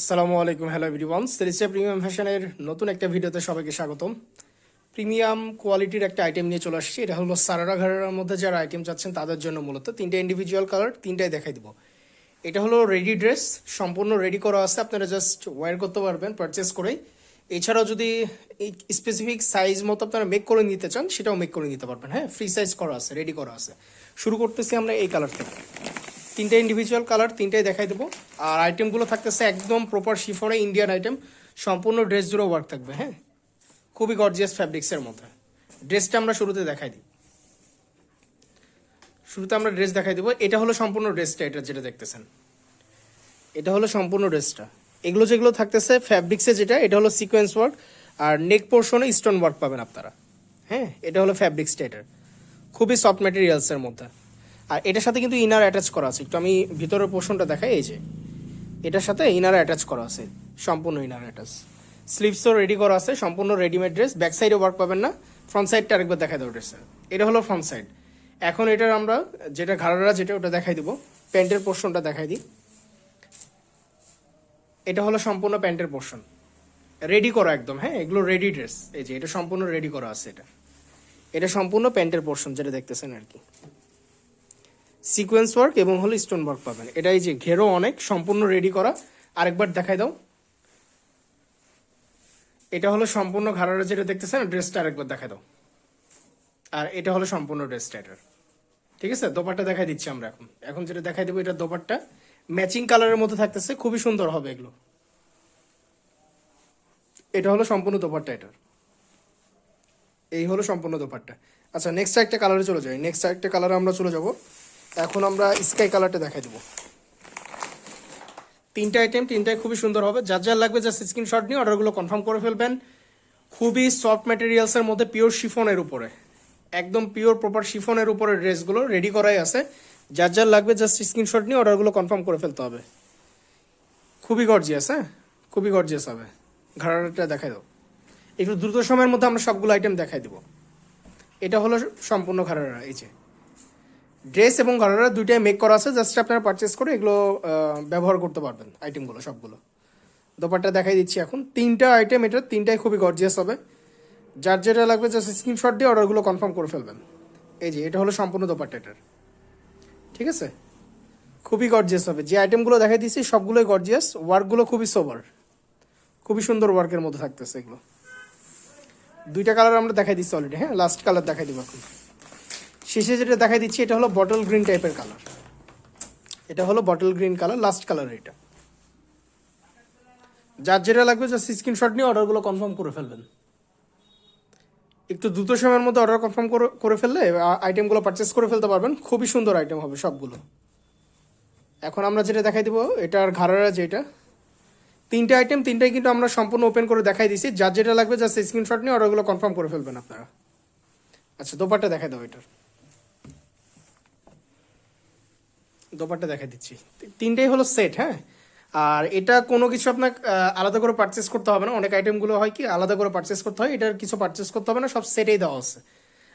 আসসালামু আলাইকুম, hello everyone. সেরিসিয়া premium ফ্যাশনের নতুন একটা ভিডিওতে সবাইকে স্বাগতম। প্রিমিয়াম কোয়ালিটির একটা আইটেম নিয়ে চলে আসছি। এটা হলো সারারা ঘরের মধ্যে যারা আইটেম চাচ্ছেন, তাদের জন্য মূলত তিনটা ইন্ডিভিজুয়াল কালার তিনটাই দেখাই দিব। এটা হলো রেডি ড্রেস সম্পূর্ণ রেডি করা আছে। আপনারা জাস্ট ওয়্যার করতে পারবেন পারচেস করেই। এছাড়াও যদি এই স্পেসিফিক সাইজ মতো আপনারা মেক করে নিতে চান, সেটাও মেক করে নিতে পারবেন। হ্যাঁ ফ্রি সাইজ করা আছে রেডি করা আছে। শুরু করতেছি আমরা এই কালার থেকে। তিনটা ইন্ডিভিজুয়াল কালার তিনটাই দেখাই দেবো। আর আইটেমগুলো থাকতেছে একদম প্রপার শিফনে ইন্ডিয়ান আইটেম সম্পূর্ণ ড্রেস জুড়ে ওয়ার্ক থাকবে হ্যাঁ? খুবই গর্জিয়াস ফ্যাব্রিক্সের মধ্যে। ড্রেসটা আমরা শুরুতে দেখাই দিই। শুরুতে আমরা ড্রেস দেখাই দেবো। এটা হলো সম্পূর্ণ ড্রেসটা এটা যেটা দেখতেছেন। এটা হলো সম্পূর্ণ ড্রেসটা এগুলো যেগুলো থাকতেছে ফ্যাব্রিক্সে যেটা, এটা হলো সিকোয়েন্স ওয়ার্ক আর নেক পোর্শনে স্টোন ওয়ার্ক পাবেন আপনারা। হ্যাঁ? এটা হলো ফ্যাব্রিক্সটা এটার খুবই সফট ম্যাটেরিয়ালসের মধ্যে। আর এটার সাথে কিন্তু ইনার অ্যাটাচ করা আছে। একটু আমি ভিতরের পোর্শনটা দেখাই, এই যে। এটার সাথে ইনার অ্যাটাচ করা আছে, সম্পূর্ণ ইনার অ্যাটাচ স্লিভসও রেডি করা আছে, সম্পূর্ণ রেডিমেড ড্রেস ব্যাক সাইডে ওয়ার্ক পাবেন না ফ্রন্ট সাইডটা আরেকবার দেখাই দেবো ড্রেসের এটা হলো ফ্রন্ট সাইড এখন এটার আমরা যেটা ঘাড়ারা যেটা, ওটা দেখাই দিব। প্যান্টের পোর্শনটা দেখাই দিই। এটা হলো সম্পূর্ণ প্যান্টের পোর্শন রেডি করা একদম হ্যাঁ এগুলো রেডি ড্রেস এই যে, এটা সম্পূর্ণ রেডি করা আছে এটা। এটা সম্পূর্ণ প্যান্টের পোর্শন যেটা দেখতেছেন আর কি। সিকোয়েন্স ওয়ার্ক এবং হলো স্টোন ওয়ার্ক পাবেন। এটা এই যে ঘেরো অনেক, সম্পূর্ণ রেডি করা। আরেকবার দেখাই দাও। এটা হলো সম্পূর্ণ ঘাড়ারা যেটা দেখতেছেন, ড্রেসটা আরেকবার দেখাই দাও। আর এটা হলো সম্পূর্ণ ড্রেসটা এটার ঠিক আছে? দোপাট্টা দেখাই দিচ্ছি আমরা এখন। এখন যেটা দেখাই দেবো, এটা দোপারটা ম্যাচিং কালারের মধ্যে থাকতেছে, খুবই সুন্দর হবে এগুলো। এটা হলো সম্পূর্ণ দোপাট্টা এটার। এই হলো সম্পূর্ণ দোপাট্টা। আচ্ছা নেক্সট একটা কালারে চলে যাই। নেক্সট একটা কালারে আমরা চলে যাব। এখন আমরা স্কাই কালারটা দেখাই দেবো। তিনটা আইটেম তিনটাই খুবই সুন্দর হবে। যার যার লাগবে জাস্ট স্ক্রিনশট নিয়ে অর্ডারগুলো কনফার্ম করে ফেলবেন। খুবই সফট ম্যাটেরিয়ালসের মধ্যে পিওর শিফনের উপরে। একদম পিওর প্রপার শিফনের উপরে ড্রেসগুলো রেডি করাই আছে। যার যার লাগবে জাস্ট স্ক্রিনশট নিয়ে অর্ডারগুলো কনফার্ম করে ফেলতে হবে। খুবই গর্জিয়াস হ্যাঁ? খুবই গর্জিয়াস হবে। ঘাড়াটা দেখাই দাও। একটু দ্রুত সময়ের মধ্যে আমরা সবগুলো আইটেম দেখাই দেবো। এটা হলো সম্পূর্ণ ঘাড়ারা এই যে। ড্রেস এবং ঘাড়ারা দুইটাই মেক করা আছে জাস্ট আপনারা পারচেস করে এগুলো ব্যবহার করতে পারবেন আইটেমগুলো সবগুলো। দোপাট্টা দেখাই দিচ্ছি এখন। তিনটা আইটেম এটা তিনটাই খুবই গর্জিয়াস হবে। যার যেটা লাগবে জাস্ট স্ক্রিনশট দিয়ে অর্ডারগুলো কনফার্ম করে ফেলবেন। এই যে, এটা হলো সম্পূর্ণ দোপাট্টা এটার। ঠিক আছে? খুবই গর্জিয়াস হবে। যে আইটেমগুলো দেখাই দিচ্ছি, সবগুলোই গর্জিয়াস ওয়ার্কগুলো খুবই সোবার খুবই সুন্দর ওয়ার্কের মধ্যে থাকতেছে এগুলো। দুইটা কালার আমরা দেখাই দিচ্ছি অলরেডি হ্যাঁ? লাস্ট কালার দেখাই দিব এখন। শেষে যেটা দেখাই দিচ্ছি, এটা হলো বটল গ্রিন টাইপের কালার এটা হলো bottle green colour last colour এটা। যার যেটা লাগবে জাস্ট স্ক্রিনশট নিয়ে অর্ডারগুলো কনফার্ম করে ফেলবেন। একটু দ্রুত সময়ের মধ্যে অর্ডার কনফার্ম করে ফেললে আইটেমগুলো পারচেস করে ফেলতে পারবেন। খুবই সুন্দর আইটেম হবে সবগুলো। এখন আমরা যেটা দেখাই দিব, এটার ঘাড়ারা যেটা তিনটে আইটেম তিনটাই কিন্তু আমরা সম্পূর্ণ ওপেন করে দেখাই দিছি। যার যেটা লাগবে জাস্ট স্ক্রিনশট নিয়ে অর্ডারগুলো কনফার্ম করে ফেলবেন আপনারা। আচ্ছা দোপাট্টা দেখাই দাও এটার। দোপাট্টা দেখাই দিচ্ছি। তিনটেই হলো সেট হ্যাঁ? আর এটা কোনো কিছু আপনার আলাদা করে পারচেস করতে হবে না। অনেক আইটেমগুলো হয় কি, আলাদা করে পারচেস করতে হয়। এটার কিছু পারচেস করতে হবে না, সব সেটেই দেওয়া আছে।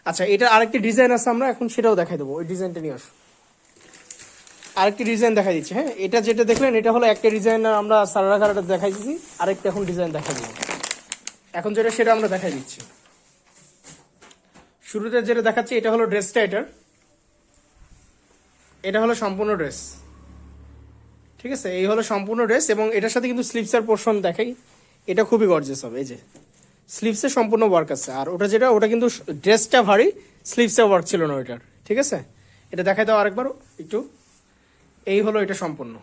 আচ্ছা এটা আরেকটি ডিজাইন আছে আমরা, এখন সেটাও দেখাই দেবো। ওই ডিজাইনটা নিয়ে আসো। আরেকটি ডিজাইন দেখা দিচ্ছি হ্যাঁ? এটা যেটা দেখলেন, এটা হলো একটা ডিজাইন আমরা সারারা কারাটা দেখাই দিচ্ছি। আরেকটা এখন ডিজাইন দেখা দিব। এখন যেটা, সেটা আমরা দেখাই দিচ্ছি। শুরুতে যেটা দেখাচ্ছি, এটা হলো ড্রেসটা এটার এটা হলো সম্পূর্ণ ড্রেস। ঠিক আছে? এই হলো সম্পূর্ণ ড্রেস এবং এটার সাথে কিন্তু স্লিভসের পোর্শন দেখাই। এটা খুবই গর্জেস হবে, এই যে। স্লিভসে সম্পূর্ণ ওয়ার্ক আছে। আর ওটা যেটা, ওটা কিন্তু ড্রেসটা ভারী স্লিভসে ওয়ার্ক ছিল না ওইটার। ঠিক আছে? এটা দেখাই দাও আরেকবার একটু। এই হলো এটা সম্পূর্ণ।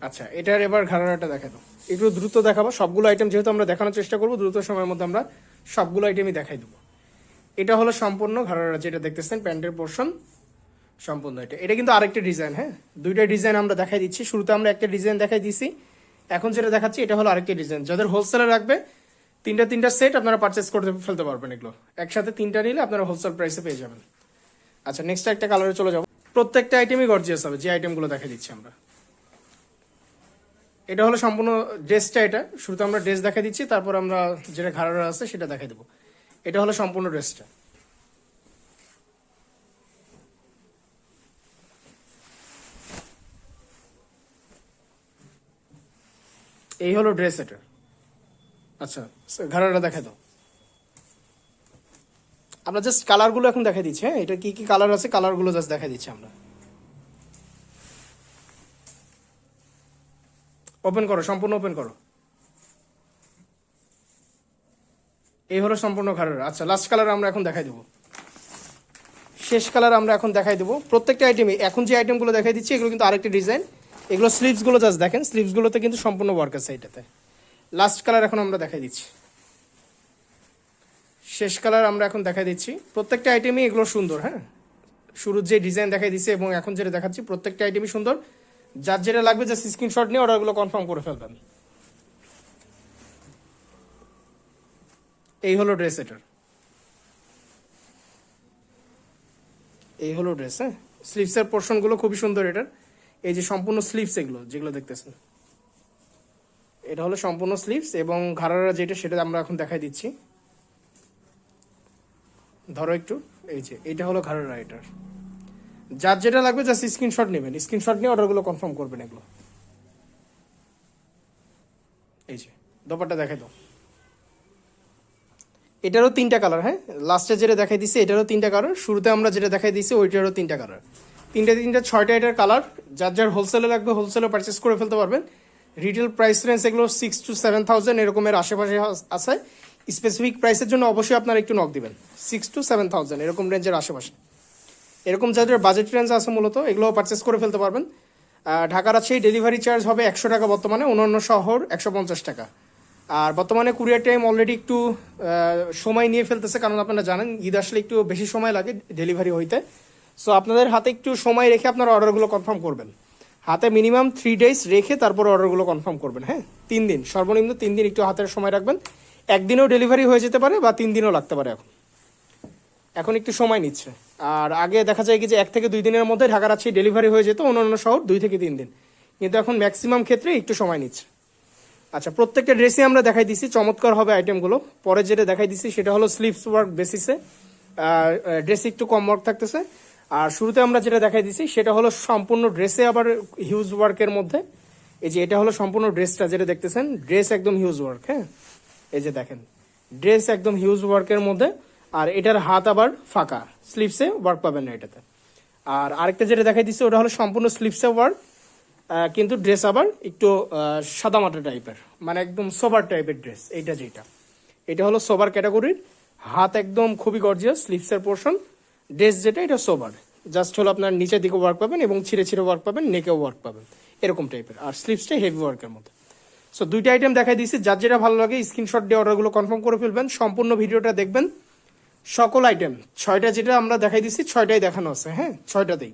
আচ্ছা এটার এবার ঘাড়াটা দেখাই দাও। একটু দ্রুত দেখাবো। সবগুলো আইটেম যেহেতু আমরা দেখানোর চেষ্টা করব, দ্রুত সময়ের মধ্যে আমরা সবগুলো আইটেমই দেখাই দেবো। এটা হলো সম্পূর্ণ ঘাড়ারা যেটা দেখতেছেন, প্যান্টের পোর্শন। সম্পূর্ণ এটা। এটা কিন্তু আরেকটা ডিজাইন হ্যাঁ? দুইটা ডিজাইন আমরা দেখাই দিচ্ছি। শুরুতে আমরা একটা ডিজাইন দেখাই দিছি। এখন যেটা দেখাচ্ছি, এটা হলো আরেকটা ডিজাইন যাদের হোলসেলে রাখবে, তিনটা তিনটা সেট আপনারা পারচেস করতে ফেলতে পারবেন এগুলো। একসাথে তিনটা নিলে আপনারা হোলসেল প্রাইসে পেয়ে যাবেন। আচ্ছা নেক্সট একটা কালারে চলে যাব। প্রত্যেকটা আইটেমই গর্জিয়াস হবে, যে আইটেমগুলো দেখা দিচ্ছি আমরা। এটা হলো সম্পূর্ণ ড্রেসটা এটা। শুরুতে আমরা ড্রেস দেখা দিচ্ছি, তারপর আমরা যেটা ঘাড়ারা আছে সেটা দেখাই দেবো। এটা হলো সম্পূর্ণ ড্রেসটা এই হলো ড্রেস এটা আচ্ছা ঘাড়াটা দেখাই দাও। আমরা জাস্ট কালারগুলো এখন দেখাই দিচ্ছি হ্যাঁ? এটা কি কি কালার আছে? কালারগুলো জাস্ট দেখাই দিচ্ছি আমরা। ওপেন করো, সম্পূর্ণ ওপেন করো। এই হলো সম্পূর্ণ ঘাড়ের। আচ্ছা লাস্ট কালার আমরা এখন দেখাই দেবো। শেষ কালার আমরা এখন দেখাই দেবো। প্রত্যেকটা আইটেমে এখন যে আইটেমগুলো দেখাই দিচ্ছি, এগুলো কিন্তু আরেকটি ডিজাইন এগুলো স্লিভসগুলো জাস্ট দেখেন, স্লিভসগুলোতে কিন্তু সম্পূর্ণ ওয়ার্ক আছে এটাতে। লাস্ট কালার এখন আমরা দেখাই দিচ্ছি। শেষ কালার আমরা এখন দেখাই দিচ্ছি। প্রত্যেকটা আইটেমই এগুলো সুন্দর হ্যাঁ? শুরুর যে ডিজাইন দেখাই দিচ্ছে এবং এখন যেটা দেখাচ্ছি, প্রত্যেকটা আইটেমই সুন্দর। যার যেটা লাগবে জাস্ট স্ক্রিনশট নিয়ে অর্ডারগুলো কনফার্ম করে ফেলবেন। এই হলো ড্রেস এটার এই হলো ড্রেস হ্যাঁ? স্লিভসের পোর্শনগুলো খুবই সুন্দর এটার। এই যে সম্পূর্ণ স্লিভস এগুলো, যেগুলো দেখতেছেন। এটা হলো সম্পূর্ণ স্লিভস এবং ঘাড়ারা যেটা, সেটা আমরা এখন দেখাই দিচ্ছি। ধরো একটু, এই যে, এটা হলো ঘাড়ারা এটার যার যেটা লাগবে জাস্ট স্ক্রিনশট নেবেন। স্ক্রিনশট নিয়ে অর্ডারগুলো কনফার্ম করবেন এগুলো। এই যে দোপারটা দেখাই দাও। এটারও তিনটা কালার হ্যাঁ? লাস্টে যেটা দেখাই দিছি এটারও তিনটা কালার শুরুতে আমরা যেটা দেখাই দিছি ওইটারও তিনটা কালার তিনটা তিনটে, ছয়টা এটার কালার যার যার হোলসেলে লাগবে হোলসেলে পারচেস করে ফেলতে পারবেন। রিটেল প্রাইস রেঞ্জ এগুলো সিক্স টু সেভেন থাউজেন্ড এরকমের আশেপাশে আছে। স্পেসিফিক প্রাইসের জন্য অবশ্যই আপনারা একটু নক দিবেন। সিক্স টু সেভেন থাউজেন্ড এরকম রেঞ্জের আশেপাশে। এরকম যাদের বাজেট রেঞ্জ আছে মূলত এগুলো পারচেস করে ফেলতে পারবেন। ঢাকার আছে ডেলিভারি চার্জ হবে একশো টাকা বর্তমানে, অন্যান্য শহর একশো পঞ্চাশ টাকা। আর বর্তমানে কুরিয়ার টাইম অলরেডি একটু সময় নিয়ে ফেলতেছে, কারণ আপনারা জানেন ঈদ আসলে একটু বেশি সময় লাগে ডেলিভারি হইতে। সো আপনাদের হাতে একটু সময় রেখে আপনারা অর্ডারগুলো কনফার্ম করবেন। হাতে মিনিমাম থ্রি ডেজ রেখে তারপর অর্ডারগুলো কনফার্ম করবেন হ্যাঁ? তিন দিন, সর্বনিম্ন তিন দিন একটু হাতের সময় রাখবেন। একদিনেও ডেলিভারি হয়ে যেতে পারে বা তিন দিনও লাগতে পারে এখন। এখন একটু সময় নিচ্ছে। আর আগে দেখা যায় কি যে এক থেকে দুই দিনের মধ্যে ঢাকার আছে ডেলিভারি হয়ে যেত, অন্যান্য শহর দুই থেকে তিন দিন। কিন্তু এখন ম্যাক্সিমাম ক্ষেত্রে একটু সময় নিচ্ছে। আচ্ছা প্রত্যেকটা ড্রেসই আমরা দেখাই দিছি, চমৎকার হবে আইটেমগুলো পরে যেটা দেখাই দিছি সেটা হলো স্লিভস ওয়ার্ক বেসিসে ড্রেসে একটু কম ওয়ার্ক থাকতেছে। আর শুরুতে আমরা যেটা দেখাই দিছি, সেটা হলো সম্পূর্ণ ড্রেসে আবার হিউজ ওয়ার্কের মধ্যে। এই যে এটা হলো সম্পূর্ণ ড্রেসটা যেটা দেখতেছেন ড্রেস একদম হিউজ ওয়ার্ক হ্যাঁ? এই যে দেখেন ড্রেস একদম হিউজ ওয়ার্কের মধ্যে, আর এটার হাত আবার ফাঁকা স্লিভসে ওয়ার্ক পাবেন না এটাতে। আর আরেকটা যেটা দেখাই দিচ্ছি ওটা হলো সম্পূর্ণ স্লিভসে ওয়ার্ক কিন্তু ড্রেস আবার একটু সাদামাটা টাইপের মানে একদম সোবার টাইপের ড্রেস এইটা যেটা। এটা হলো সোবার ক্যাটাগরির হাত একদম খুবই গর্জিয়াস স্লিভসের পোর্শন ড্রেস যেটা, এটা সোবার জাস্ট হলো আপনার নিচের দিকে ওয়ার্ক পাবেন এবং ছিঁড়ে ছিঁড়ে ওয়ার্ক পাবেন নেকেও ওয়ার্ক পাবেন। এরকম টাইপের আর স্লিপসটাই হেভি ওয়ার্কের মতো সো দুইটা আইটেম দেখাই দিয়েছি। যার যেটা ভালো লাগে স্ক্রিনশট দিয়ে অর্ডারগুলো কনফার্ম করে ফেলবেন। সম্পূর্ণ ভিডিওটা দেখবেন। সকল আইটেম ছয়টা যেটা আমরা দেখাই দিচ্ছি ছয়টাই দেখানো আছে হ্যাঁ? ছয়টাতেই।